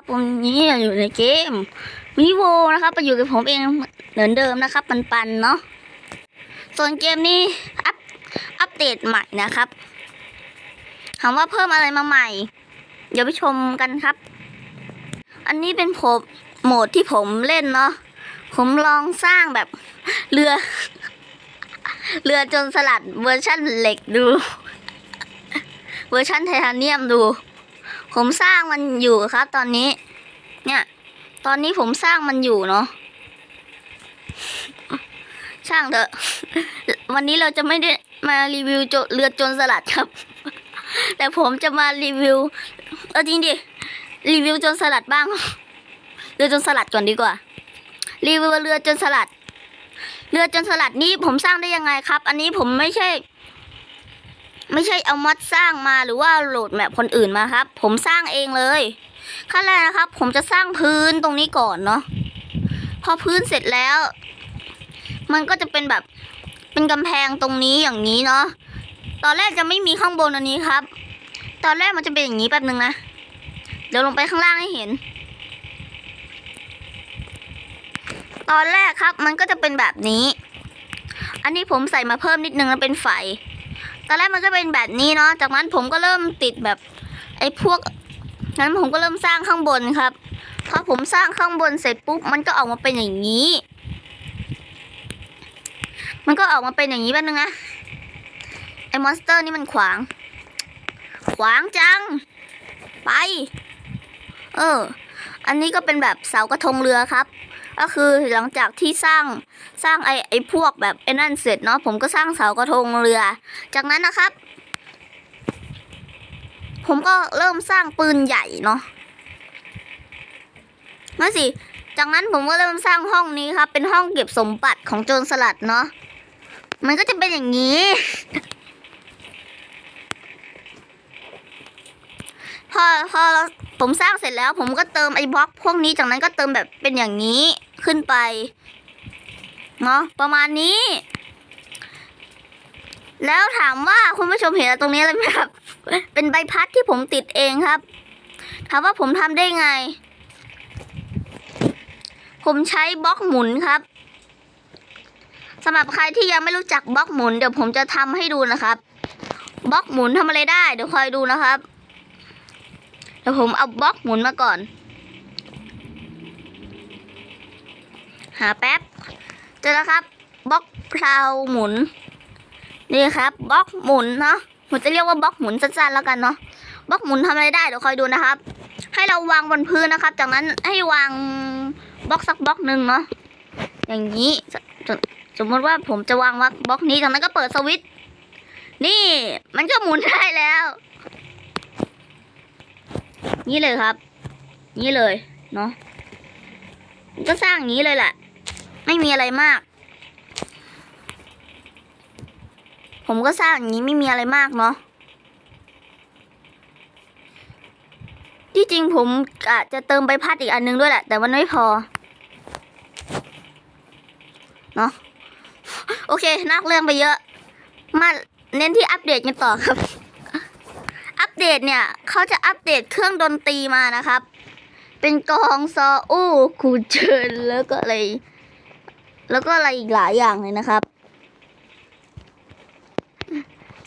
ครับผมนี้อยู่ในเกมวิโวนะครับไปอยู่กับผมเองเหมือนเดิมนะครับ ปันปันเนาะส่วนเกมนี้อัปอัปเดตใหม่นะครับถามว่าเพิ่มอะไรมาใหม่ เดี๋ยวไปชมกันครับ อันนี้เป็นผมโหมดที่ผมเล่นเนาะผมลองสร้างแบบเรือ เรือจนสลัดเวอร์ชั่นเหล็กดู เวอร์ชั่นไทเทเนียมดู ผมสร้างมันอยู่ครับ ตอนนี้ เนี่ย ตอนนี้ผมสร้างมันอยู่เนาะช่างเถอะ วันนี้เราจะไม่ได้มารีวิวโจเรือโจนสลัดครับ แต่ผมจะมารีวิวเออจริงดิรีวิวโจนสลัดบ้างเรือโจนสลัดก่อนดีกว่า รีวิวเรือโจนสลัด เรือโจนสลัดนี้ผมสร้างได้ยังไงครับ อันนี้ผมไม่ใช่ ไม่ใช่เอามอดสร้างมาหรือว่าโหลดแมปคนอื่นมาครับ ผมสร้างเองเลยขั้นแรกนะครับ ผมจะสร้างพื้นตรงนี้ก่อนเนาะพอพื้นเสร็จแล้ว มันก็จะเป็นแบบเป็นกำแพงตรงนี้อย่างนี้เนาะตอนแรกจะไม่มีข้างบนอันนี้ครับ ตอนแรกมันจะเป็นอย่างนี้แป๊บนึงนะเดี๋ยวลงไปข้างล่างให้เห็น ตอนแรกครับมันก็จะเป็นแบบนี้ อันนี้ผมใส่มาเพิ่มนิดนึงแล้วเป็นไฟ ตอนแรกมันก็เป็นแบบนี้เนาะ จากนั้นผมก็เริ่มติดแบบไอ้พวก นั้นผมก็เริ่มสร้างข้างบนครับ พอผมสร้างข้างบนเสร็จปุ๊บมันก็ออกมาเป็นอย่างนี้ มันก็ออกมาเป็นอย่างนี้แป๊บนึงนะ ไอ้มอนสเตอร์นี่มันขวาง ขวางจัง ไป เออ อันนี้ก็เป็นแบบเสากระทงเรือครับ ก็คือหลังจากที่สร้างสร้างไอไอพวกแบบไอ้นั่นเสร็จเนาะผมก็สร้างเสากระทงเรือ จากนั้นนะครับ ผมก็เริ่มสร้างปืนใหญ่เนาะนั่นสิ จากนั้นผมก็เริ่มสร้างห้องนี้ครับ เป็นห้องเก็บสมบัติของโจรสลัดเนาะมันก็จะเป็นอย่างนี้ พอพอเราผมสร้างเสร็จแล้ว ผมก็เติมไอ้บล็อกพวกนี้จากนั้นก็เติมแบบเป็นอย่างนี้ ขึ้นไปเนาะประมาณนี้ แล้วถามว่าคุณผู้ชมเห็นตรงนี้เลยไหมครับ เป็นใบพัดที่ผมติดเองครับ ถามว่าผมทำได้ไง ผมใช้บล็อกหมุนครับสำหรับใครที่ยังไม่รู้จักบล็อกหมุนเดี๋ยวผมจะทำให้ดูนะครับบล็อกหมุนทำอะไรได้ เดี๋ยวคอยดูนะครับ เดี๋ยวผมเอาบล็อกหมุนมาก่อน หาแป๊บเจอแล้วครับบล็อกเพลาหมุน นี่ครับบล็อกหมุนเนาะผมจะเรียกว่าบล็อกหมุนสั้นๆแล้วกันเนาะบล็อกหมุนทำอะไรได้เดี๋ยวคอยดูนะครับ ให้เราวางบนพื้นนะครับ จากนั้นให้วางบล็อกสักบล็อกหนึ่งเนาะอย่างนี้สมมติว่าผมจะวางว่าบล็อกนี้จากนั้นก็เปิดสวิตช์นี่มันก็หมุนได้แล้ว นี่เลยครับ นี่เลยเนาะก็สร้างอย่างนี้เลยแหละ ไม่มีอะไรมาก ผมก็สร้างอย่างนี้ไม่มีอะไรมากเนาะที่จริงผมอาจจะเติมใบพัดอีกอันนึงด้วยแหละ แต่มันไม่พอเนาะโอเคนอกเรื่องไปเยอะ มาเน้นที่อัปเดตกันต่อครับ อัปเดตเนี่ยเขาจะอัปเดตเครื่องดนตรีมานะครับ เป็นกองซออู้คูเชิญแล้วก็อะไร แล้วก็อะไรอีกหลายอย่างเลยนะครับ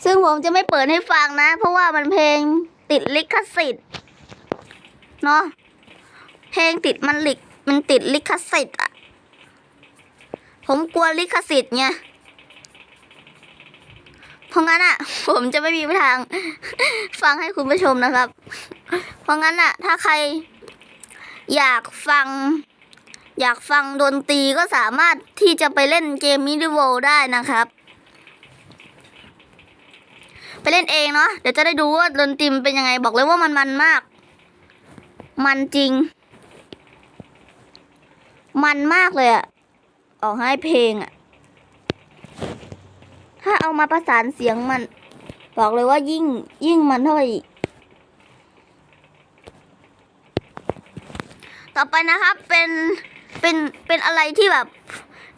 ซึ่งผมจะไม่เปิดให้ฟังนะ เพราะว่ามันเพลงติดลิขสิทธิ์เนาะเพลงติดมันลิกมันติดลิขสิทธิ์อะผมกลัวลิขสิทธิ์ไงเพราะงั้นอะผมจะไม่มีทาง ฟังให้คุณผู้ชมนะครับ เพราะงั้นอะถ้าใครอยากฟัง อยากฟังดนตรีก็สามารถที่จะไปเล่นเกมมิดิโวได้นะครับ ไปเล่นเองเนาะเดี๋ยวจะได้ดูว่าดนตรีมันเป็นยังไงบอกเลยว่ามันมันมาก มันจริง มันมากเลยอะออกให้เพลงอะถ้าเอามาประสานเสียงมัน บอกเลยว่ายิ่งยิ่งมันเท่าไหร่ต่อไปนะครับเป็น เป็นเป็นอะไรที่แบบ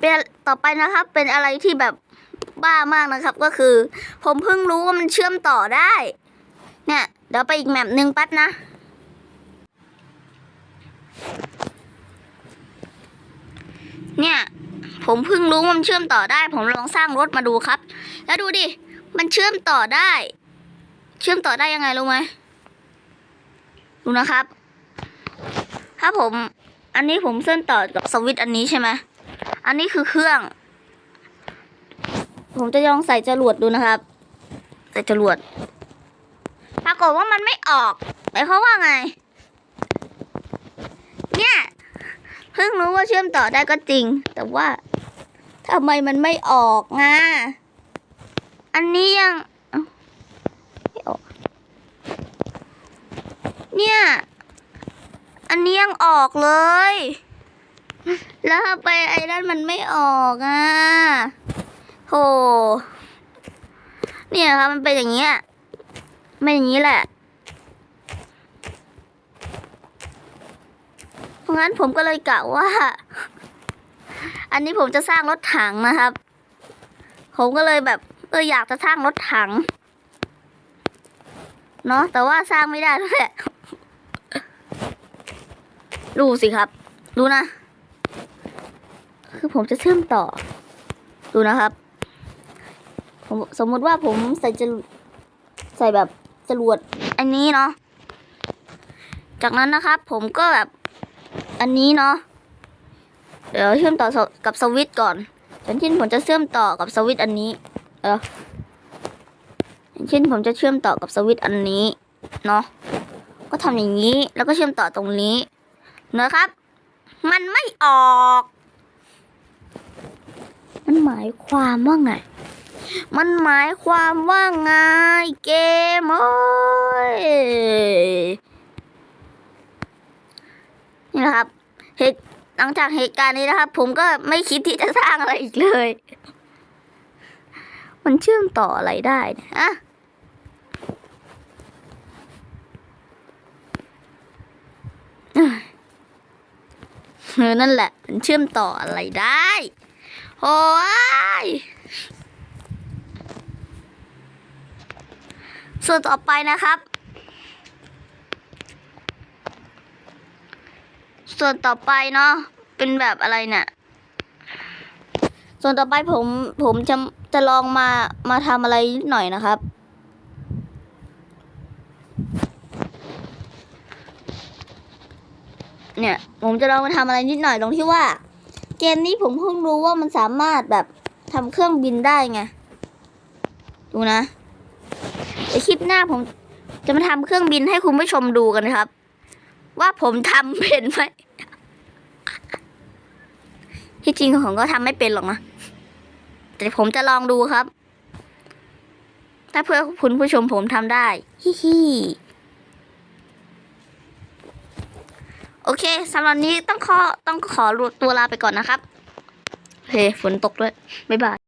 เป็นต่อไปนะครับ เป็นอะไรที่แบบบ้ามากนะครับ ก็คือ ผมเพิ่งรู้ว่ามันเชื่อมต่อได้ เนี่ยเดี๋ยวไปอีกแมปหนึ่งแป๊บนะเนี่ย ผมเพิ่งรู้ว่ามันเชื่อมต่อได้ ผมลองสร้างรถมาดูครับ แล้วดูดิ มันเชื่อมต่อได้ เชื่อมต่อได้ยังไงรู้ไหมดูนะครับ ถ้าผม อันนี้ผมเชื่อมต่อกับสวิตช์อันนี้ใช่ไหมอันนี้คือเครื่อง ผมจะลองใส่จรวดดูนะครับ ใส่จรวด ปรากฏว่ามันไม่ออกหมายความว่าไง เนี่ย เพิ่งรู้ว่าเชื่อมต่อได้ก็จริง แต่ว่าทำไมมันไม่ออกงะอันนี้ยังไม่ออก เนี่ย อันนี้ยังออกเลย แล้วทำไปไอ้นั่นมันไม่ออกอะโหเนี่ยครับมันเป็นอย่างเงี้ยไม่อย่างนี้แหละเพราะงั้นผมก็เลยกะว่า อันนี้ผมจะสร้างรถถังนะครับ ผมก็เลยแบบเอออยากจะสร้างรถถัง เนาะแต่ว่าสร้างไม่ได้แล้วแหละ ดูสิครับ ดูนะ คือผมจะเชื่อมต่อ ดูนะครับ ผมสมมติว่าผมใส่จะใส่แบบจรวดอันนี้เนาะ จากนั้นนะครับ ผมก็แบบอันนี้เนาะ เดี๋ยวเชื่อมต่อกับสวิตก่อนอย่างเช่นผมจะเชื่อมต่อกับสวิตอันนี้ เอออย่างเช่นผมจะเชื่อมต่อกับสวิตอันนี้เนาะ ก็ทำอย่างนี้ แล้วก็เชื่อมต่อตรงนี้ นะครับ มันไม่ออก มันหมายความว่าไง มันหมายความว่าไงเกมเอ้ยนี่นะครับเหตุหลังจากเหตุการณ์นี้นะครับ ผมก็ไม่คิดที่จะสร้างอะไรอีกเลย มันเชื่อมต่ออะไรได้เนี่ยอะอ เออนั่นแหละ มันเชื่อมต่ออะไรได้ โอ้ยส่วนต่อไปนะครับ ส่วนต่อไปเนาะเป็นแบบอะไรเนี่ยส่วนต่อไปผมผมจะจะลองมามาทำอะไรนิดหน่อยนะครับ เนี่ย ผมจะลองมาทำอะไรนิดหน่อยตรงที่ว่า เกมนี้ผมเพิ่งรู้ว่ามันสามารถแบบทำเครื่องบินได้ไง ดูนะเดี๋ยวคลิปหน้าผมจะมาทำเครื่องบินให้คุณผู้ชมดูกันครับ ว่าผมทำเป็นไหมที่จริงผมก็ทำไม่เป็นหรอกนะ แต่ผมจะลองดูครับ ถ้าเพื่อคุณผู้ชมผมทำได้ ฮิฮิ โอเคสำหรับนี้ต้องขอต้องขอตัวลาไปก่อนนะครับ โอเค ฝนตกด้วย บ๊ายบาย